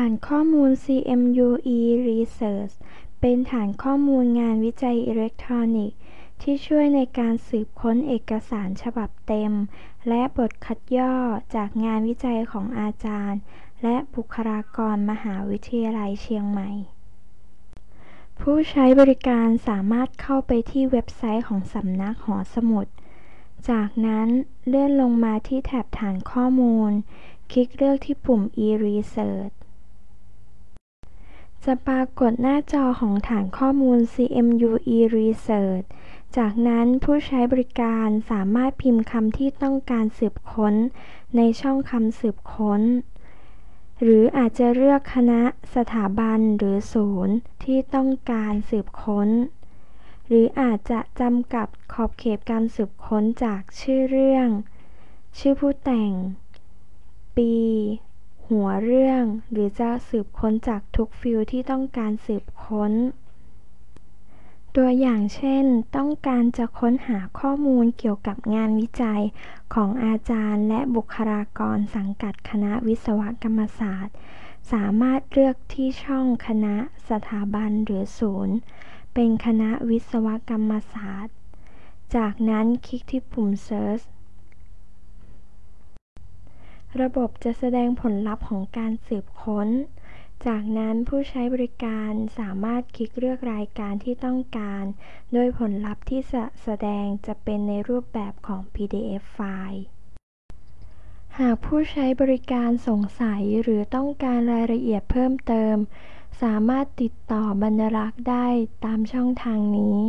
ฐานข้อมูล CMU e-Research เป็นฐานข้อมูลงานวิจัยอิเล็กทรอนิกส์ที่ช่วยในการสืบค้นเอกสารฉบับเต็ม และบทคัดย่อจากงานวิจัยของอาจารย์ และบุคลากรมหาวิทยาลัยเชียงใหม่ ผู้ใช้บริการสามารถเข้าไปที่เว็บไซต์ของสำนักหอสมุด จากนั้นเลื่อนลงมาที่แถบฐานข้อมูล คลิกเลือกที่ปุ่ม e-research จะปรากฏหน้าจอของฐานข้อมูล CMU e-research จากนั้นผู้ใช้บริการสามารถพิมพ์คำที่ต้องการสืบค้น ในช่องคำสืบค้น หรืออาจจะเลือกคณะสถาบันหรือศูนย์ที่ต้องการสืบค้น หรืออาจจะจำกัดขอบเขตการสืบค้นจากชื่อเรื่อง ชื่อผู้แต่ง ปี หัวเรื่อง หรือจะสืบค้นจากทุกฟิลด์ที่ต้องการสืบค้น ตัวอย่างเช่น ต้องการจะค้นหาข้อมูลเกี่ยวกับงานวิจัยของอาจารย์และบุคลากรสังกัดคณะวิศวกรรมศาสตร์ สามารถเลือกที่ช่องคณะสถาบันหรือศูนย์ เป็นคณะวิศวกรรมศาสตร์ จากนั้นคลิกที่ปุ่ม Search ระบบจะแสดงผลลัพธ์ของการสืบค้น จากนั้นผู้ใช้บริการสามารถคลิกเลือกรายการที่ต้องการ โดยผลลัพธ์ที่จะแสดงจะเป็นในรูปแบบของ PDF ไฟล์ หากผู้ใช้บริการสงสัยหรือต้องการรายละเอียดเพิ่มเติม สามารถติดต่อบรรณรักษ์ได้ตามช่องทางนี้